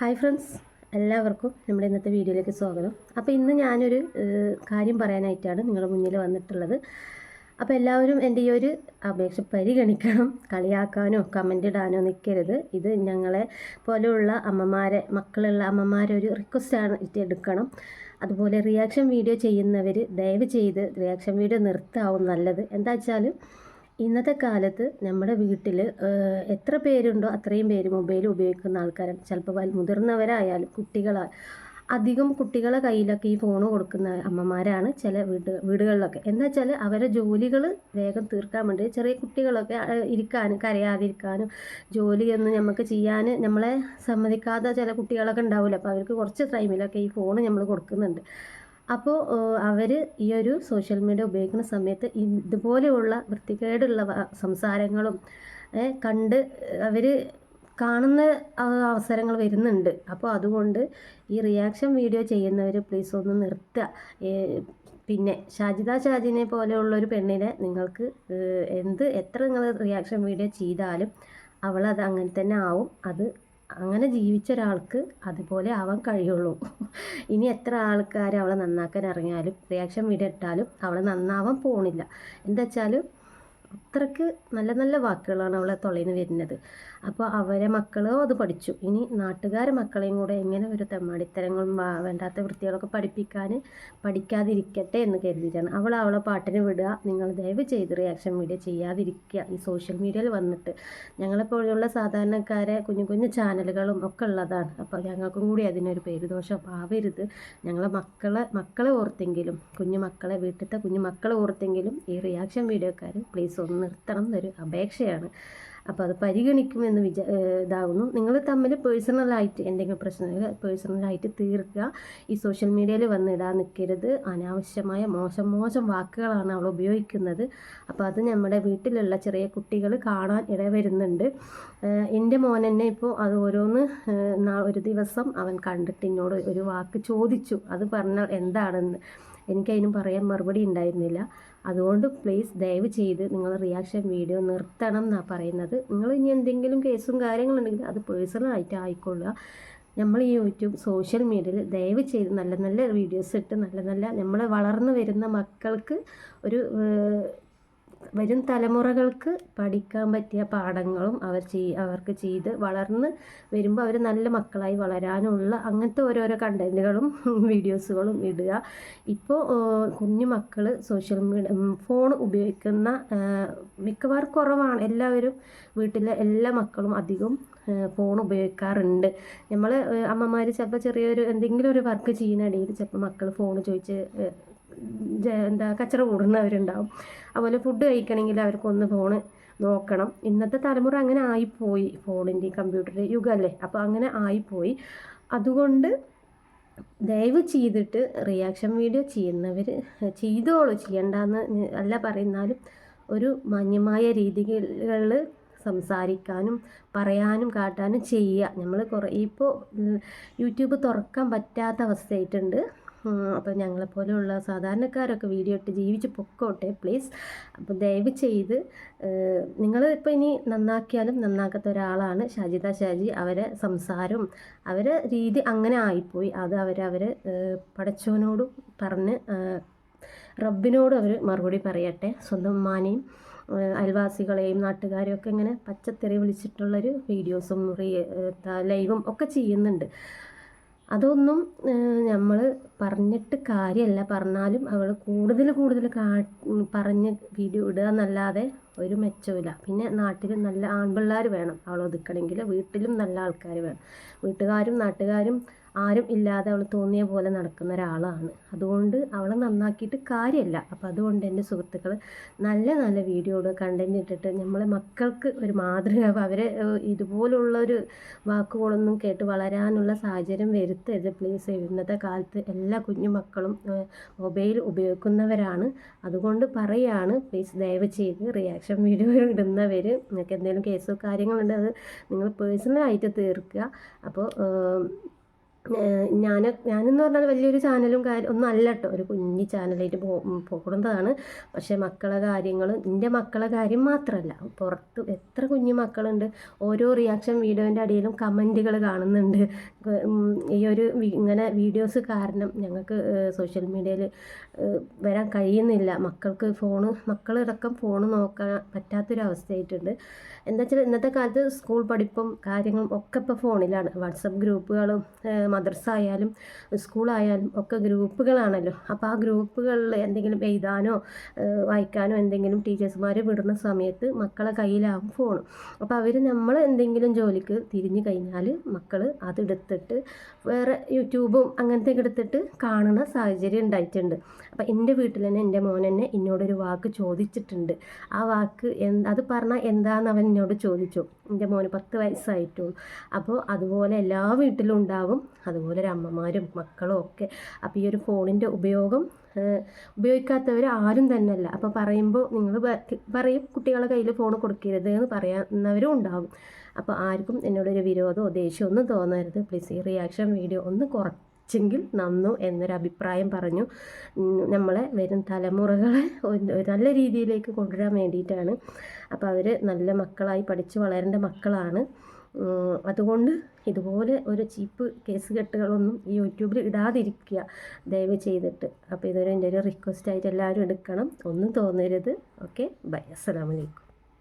Hi friends എല്ലാവർക്കും നമ്മുടെ ഇന്നത്തെ വീഡിയോയിലേക്ക് സ്വാഗതം. അപ്പോൾ ഇന്ന് ഞാനൊരു കാര്യം പറയാനായിട്ടാണ് നിങ്ങളുടെ മുന്നിൽ വന്നിട്ടുള്ളത്. അപ്പോൾ എല്ലാവരും എന്റെ ഈ ഒരു അപേക്ഷ പരിഗണിക്കണം കളിയാക്കാനോ കമന്റ് ഇടാനോ നിൽക്കരുത്. ഇത് ഞങ്ങളെ പോലെയുള്ള അമ്മമാരെ മക്കളുള്ള അമ്മമാരെ ഒരു റിക്വസ്റ്റാണ് എടുക്കണം. അതുപോലെ റിയാക്ഷൻ വീഡിയോ ചെയ്യുന്നവർ ദയവ് ചെയ്ത് റിയാക്ഷൻ വീഡിയോ നിർത്താവും നല്ലത്. എന്താ വെച്ചാൽ ഇന്നത്തെ കാലത്ത് നമ്മുടെ വീട്ടിൽ എത്ര പേരുണ്ടോ അത്രയും പേര് മൊബൈൽ ഉപയോഗിക്കുന്ന ആൾക്കാരും ചിലപ്പോൾ മുതിർന്നവരായാലും കുട്ടികളാ അധികം കുട്ടികളെ കയ്യിലൊക്കെ ഈ ഫോൺ കൊടുക്കുന്ന അമ്മമാരാണ് ചില വീട് വീടുകളിലൊക്കെ. എന്താ വെച്ചാൽ അവരെ ജോലികൾ വേഗം തീർക്കാൻ വേണ്ടി ചെറിയ കുട്ടികളൊക്കെ ഇരിക്കാനും കരയാതിരിക്കാനും ജോലിയൊന്നും നമുക്ക് ചെയ്യാൻ നമ്മളെ സമ്മതിക്കാത്ത ചില കുട്ടികളൊക്കെ ഉണ്ടാവില്ല അപ്പോൾ അവർക്ക് കുറച്ച് ടൈമിലൊക്കെ ഈ ഫോൺ നമ്മൾ കൊടുക്കുന്നുണ്ട്. അപ്പോൾ അവർ ഈ ഒരു സോഷ്യൽ മീഡിയ ഉപയോഗിക്കുന്ന സമയത്ത് ഇതുപോലെയുള്ള വൃത്തികേടുള്ള സംസാരങ്ങളും കണ്ട് അവർ കാണുന്ന അവസരങ്ങൾ വരുന്നുണ്ട്. അപ്പോൾ അതുകൊണ്ട് ഈ റിയാക്ഷൻ വീഡിയോ ചെയ്യുന്നവർ പ്ലീസ് ഒന്ന് നിർത്തുക. പിന്നെ ഷാജിദ ഷാജിനെ പോലെയുള്ള ഒരു പെണ്ണിനെ നിങ്ങൾക്ക് എന്ത് എത്ര നിങ്ങൾ റിയാക്ഷൻ വീഡിയോ ചെയ്താലും അവളത് അങ്ങനെ തന്നെ ആവും. അത് അങ്ങനെ ജീവിച്ച ഒരാൾക്ക് അതുപോലെ ആവാൻ കഴിയുള്ളൂ. ഇനി എത്ര ആൾക്കാർ അവളെ നന്നാക്കാൻ ഇറങ്ങിയാലും റിയാക്ഷൻ വീഡിയോ ഇട്ടാലും അവളെ നന്നാവാൻ പോണില്ല. എന്താ വെച്ചാൽ അത്രയ്ക്ക് നല്ല നല്ല വാക്കുകളാണ് അവളെ തൊള്ളയിൽ നിന്ന് വരുന്നത്. അപ്പോൾ അവരെ മക്കളോ അത് പഠിച്ചു. ഇനി നാട്ടുകാരെ മക്കളെയും കൂടെ എങ്ങനെ ഒരു തെമ്മാടിത്തരങ്ങളും വേണ്ടാത്ത വൃത്തികളൊക്കെ പഠിപ്പിക്കാൻ പഠിക്കാതിരിക്കട്ടെ എന്ന് കരുതിയിട്ടാണ്. അവൾ അവളെ പാട്ടിന് വിടുക. നിങ്ങൾ ദയവ് ചെയ്ത് റിയാക്ഷൻ വീഡിയോ ചെയ്യാതിരിക്കുക. ഈ സോഷ്യൽ മീഡിയയിൽ വന്നിട്ട്. ഞങ്ങളെപ്പോലെയുള്ള സാധാരണക്കാരെ കുഞ്ഞു കുഞ്ഞു ചാനലുകളും ഒക്കെ ഉള്ളതാണ്. അപ്പോൾ ഞങ്ങൾക്കും കൂടി അതിനൊരു പേരുദോഷം ആവരുത്. ഞങ്ങളെ മക്കളെ മക്കളെ ഓർത്തെങ്കിലും കുഞ്ഞു മക്കളെ വീട്ടിലത്തെ കുഞ്ഞു മക്കളെ ഓർത്തെങ്കിലും ഈ റിയാക്ഷൻ വീഡിയോക്കാർ പ്ലീസ് ഒന്ന് നിർത്തണം എന്നൊരു അപേക്ഷയാണ്. അപ്പോൾ അത് പരിഗണിക്കുമെന്ന് വിചാ ഇതാകുന്നു നിങ്ങൾ തമ്മിൽ പേഴ്സണലായിട്ട് എന്തെങ്കിലും പ്രശ്നങ്ങൾ പേഴ്സണലായിട്ട് തീർക്കുക. ഈ സോഷ്യൽ മീഡിയയിൽ വന്നിടാൻ നിൽക്കരുത്. അനാവശ്യമായ മോശം മോശം വാക്കുകളാണ് അവൾ ഉപയോഗിക്കുന്നത്. അപ്പോൾ അത് നമ്മുടെ വീട്ടിലുള്ള ചെറിയ കുട്ടികൾ കാണാൻ ഇടവരുന്നുണ്ട്. എന്റെ മോൻ തന്നെ ഇപ്പോൾ അത് ഓരോന്ന് ഒരു ദിവസം അവൻ കണ്ടിട്ട് എന്നോട് ഒരു വാക്ക് ചോദിച്ചു. അത് പറഞ്ഞാൽ എന്താണെന്ന് എനിക്കതിന് പറയാൻ മറുപടി ഉണ്ടായിരുന്നില്ല. അതുകൊണ്ട് പ്ലീസ് ദയവ് ചെയ്ത് നിങ്ങൾ റിയാക്ഷൻ വീഡിയോ നിർത്തണം എന്നാണ് പറയുന്നത്. നിങ്ങൾ ഇനി എന്തെങ്കിലും കേസും കാര്യങ്ങളുണ്ടെങ്കിൽ അത് പേഴ്സണലായിട്ട് ആയിക്കൊള്ളുക. നമ്മൾ ഈ യൂട്യൂബ് സോഷ്യൽ മീഡിയയിൽ ദയവ് ചെയ്ത് നല്ല നല്ല വീഡിയോസ് ഇട്ട് നല്ല നല്ല നമ്മൾ വളർന്നു വരുന്ന മക്കൾക്ക് ഒരു വരും തലമുറകൾക്ക് പഠിക്കാൻ പറ്റിയ പാഠങ്ങളും അവർ ചെയ് അവർക്ക് ചെയ്ത് വളർന്ന് വരുമ്പോൾ അവർ നല്ല മക്കളായി വളരാനുള്ള അങ്ങനത്തെ ഓരോരോ കണ്ടന്റുകളും വീഡിയോസുകളും ഇടുക. ഇപ്പോൾ കുഞ്ഞു മക്കൾ സോഷ്യൽ മീഡിയ ഫോൺ ഉപയോഗിക്കുന്ന മിക്കവാറും കുറവാണ്. എല്ലാവരും വീട്ടിലെ എല്ലാ മക്കളും അധികം ഫോൺ ഉപയോഗിക്കാറുണ്ട്. നമ്മൾ അമ്മമാർ ചിലപ്പോൾ ചെറിയൊരു എന്തെങ്കിലും ഒരു വർക്ക് ചെയ്യുന്നിടയിൽ ചിലപ്പോൾ മക്കൾ ഫോൺ ചോദിച്ച് എന്താ കച്ചറ കൂടുന്നവരുണ്ടാവും. അതുപോലെ ഫുഡ് കഴിക്കണമെങ്കിൽ അവർക്കൊന്ന് ഫോണ് നോക്കണം. ഇന്നത്തെ തലമുറ അങ്ങനെ ആയിപ്പോയി ഫോണിന്റെ കമ്പ്യൂട്ടറിന്റെ യുഗമല്ലേ അപ്പോൾ അങ്ങനെ ആയിപ്പോയി. അതുകൊണ്ട് ദയവ് ചെയ്തിട്ട് റിയാക്ഷൻ വീഡിയോ ചെയ്യുന്നവർ ചെയ്തോളൂ. ചെയ്യണ്ടെന്ന് അല്ല പറയുന്നാലും ഒരു മാന്യമായ രീതികളിൽ സംസാരിക്കാനും പറയാനും കാട്ടാനും ചെയ്യുക. നമ്മൾ കുറേ ഇപ്പോൾ യൂട്യൂബ് തുറക്കാൻ പറ്റാത്ത അവസ്ഥയായിട്ടുണ്ട്. അപ്പോൾ ഞങ്ങളെപ്പോലെയുള്ള സാധാരണക്കാരൊക്കെ വീഡിയോ ഇട്ട് ജീവിച്ച് പൊക്കോട്ടെ പ്ലീസ് അപ്പോൾ ദയവ് ചെയ്ത് നിങ്ങൾ ഇപ്പോൾ ഇനി നന്നാക്കിയാലും നന്നാക്കാത്ത ഒരാളാണ് ഷാജിദ ഷാജി. അവരെ സംസാരവും അവരെ രീതി അങ്ങനെ ആയിപ്പോയി. അത് അവരവർ പടച്ചവനോടും പറഞ്ഞ് റബ്ബിനോടും അവർ മറുപടി പറയട്ടെ. സ്വന്തം ഉമ്മാനെയും അയൽവാസികളെയും നാട്ടുകാരെയും ഒക്കെ ഇങ്ങനെ പച്ചത്തെറി വിളിച്ചിട്ടുള്ളൊരു വീഡിയോസും ലൈവും ഒക്കെ ചെയ്യുന്നുണ്ട്. അതൊന്നും നമ്മൾ പറഞ്ഞിട്ട് കാര്യമല്ല പറഞ്ഞാലും അവൾ കൂടുതൽ കൂടുതൽ കാ പറഞ്ഞ് വീഡിയോ ഇടുക എന്നല്ലാതെ ഒരു മെച്ചമില്ല പിന്നെ നാട്ടിൽ നല്ല ആൺപിള്ളേർ വേണം അവൾ ഒതുക്കണമെങ്കിൽ വീട്ടിലും നല്ല ആൾക്കാർ വേണം. വീട്ടുകാരും നാട്ടുകാരും ആരും ഇല്ലാതെ അവൾ തോന്നിയ പോലെ നടക്കുന്ന ഒരാളാണ്. അതുകൊണ്ട് അവളെ നന്നാക്കിയിട്ട് കാര്യമല്ല അപ്പോൾ അതുകൊണ്ട് എന്റെ സുഹൃത്തുക്കൾ നല്ല നല്ല വീഡിയോകൾ കണ്ടന്റ് ഇട്ടിട്ട് നമ്മളെ മക്കൾക്ക് ഒരു മാതൃക അവരെ ഇതുപോലുള്ളൊരു വാക്കുകളൊന്നും കേട്ട് വളരാനുള്ള സാഹചര്യം വരുത്തരുത്. പ്ലീസ് ഇന്നത്തെ കാലത്ത് എല്ലാ കുഞ്ഞു മക്കളും മൊബൈൽ ഉപയോഗിക്കുന്നവരാണ്. അതുകൊണ്ട് പറയാണ് പ്ലീസ് ദയവ് ചെയ്ത് റിയാക്ഷൻ വീഡിയോ ഇടുന്നവർ നിങ്ങൾക്ക് എന്തെങ്കിലും കേസോ കാര്യങ്ങളുണ്ട് അത് നിങ്ങൾ പേഴ്സണലായിട്ട് തീർക്കുക. അപ്പോൾ ഞാൻ ഞാനെന്ന് പറഞ്ഞാൽ വലിയൊരു ചാനലും കാര്യം ഒന്നും അല്ല കേട്ടോ ഒരു കുഞ്ഞി ചാനലായിട്ട് പോ പോകുന്നതാണ് പക്ഷേ മക്കളെ കാര്യങ്ങളും എന്റെ മക്കളെ കാര്യം മാത്രമല്ല പുറത്ത് എത്ര കുഞ്ഞു മക്കളുണ്ട്. ഓരോ റിയാക്ഷൻ വീഡിയോന്റെ അടിയിലും കമന്റുകൾ കാണുന്നുണ്ട്. ഈ ഒരു ഇങ്ങനെ വീഡിയോസ് കാരണം ഞങ്ങൾക്ക് സോഷ്യൽ മീഡിയയിൽ വരാൻ കഴിയുന്നില്ല. മക്കൾക്ക് ഫോണ് മക്കളിടക്കം ഫോൺ നോക്കാൻ പറ്റാത്തൊരവസ്ഥയായിട്ടുണ്ട്. എന്താ വെച്ചാൽ ഇന്നത്തെ കാലത്ത് സ്കൂൾ പഠിപ്പും കാര്യങ്ങളും ഒക്കെ ഇപ്പോൾ ഫോണിലാണ്. വാട്സപ്പ് ഗ്രൂപ്പുകളും മദ്രസ ആയാലും സ്കൂളായാലും ഒക്കെ ഗ്രൂപ്പുകളാണല്ലോ. അപ്പോൾ ആ ഗ്രൂപ്പുകളിൽ എന്തെങ്കിലും എഴുതാനോ വായിക്കാനോ എന്തെങ്കിലും ടീച്ചേഴ്സ്മാർ വിടുന്ന സമയത്ത് മക്കളെ കയ്യിലാവും ഫോൺ അപ്പോൾ അവർ നമ്മൾ എന്തെങ്കിലും ജോലിക്ക് തിരിഞ്ഞു കഴിഞ്ഞാൽ മക്കൾ അതെടുത്തിട്ട് വേറെ യൂട്യൂബും അങ്ങനത്തെ എടുത്തിട്ട് കാണുന്ന സാഹചര്യം ഉണ്ടായിട്ടുണ്ട്. അപ്പോൾ എന്റെ വീട്ടിൽ തന്നെ എന്റെ മോൻ തന്നെ എന്നോടൊരു വാക്ക് ചോദിച്ചിട്ടുണ്ട്. ആ വാക്ക് എന്ത് അത് പറഞ്ഞാൽ എന്താണെന്ന് അവൻ എന്നോട് ചോദിച്ചു. എന്റെ മോന് പത്ത് വയസ്സായിട്ടുള്ളൂ. അപ്പോൾ അതുപോലെ എല്ലാ വീട്ടിലും ഉണ്ടാകും അതുപോലെ ഒരു അമ്മമാരും മക്കളും ഒക്കെ. അപ്പോൾ ഈ ഒരു ഫോണിന്റെ ഉപയോഗം ഉപയോഗിക്കാത്തവർ ആരും തന്നെ അല്ല അപ്പോൾ പറയുമ്പോൾ നിങ്ങൾ പറയും കുട്ടികളെ കയ്യിൽ ഫോൺ കൊടുക്കരുത് എന്ന് പറയുന്നവരും ഉണ്ടാകും അപ്പോൾ ആർക്കും എന്നോടൊരു വിരോധമോ ദേഷ്യമോ ഒന്നും തോന്നരുത്. പ്ലീസ് ഈ റിയാക്ഷൻ വീഡിയോ ഒന്ന് കുറച്ചെങ്കിൽ നന്നു എന്നൊരു അഭിപ്രായം പറഞ്ഞു. നമ്മളെ വരും തലമുറകളെ നല്ല രീതിയിലേക്ക് കൊണ്ടുവരാൻ വേണ്ടിയിട്ടാണ്. അപ്പോൾ അവർ നല്ല മക്കളായി പഠിച്ച് വളരേണ്ട മക്കളാണ്. അതുകൊണ്ട് ഇതുപോലെ ഒരു ചീപ്പ് കേസ് കെട്ടുകളൊന്നും യൂട്യൂബിൽ ഇടാതിരിക്കുക. ദയവ് ചെയ്തിട്ട്. അപ്പോൾ ഇതൊരു എന്റെ ഒരു റിക്വസ്റ്റ് ആയിട്ട് എല്ലാവരും എടുക്കണം. ഒന്നും തോന്നരുത്. ഓക്കെ ബൈ അസ്സലാമലൈക്കും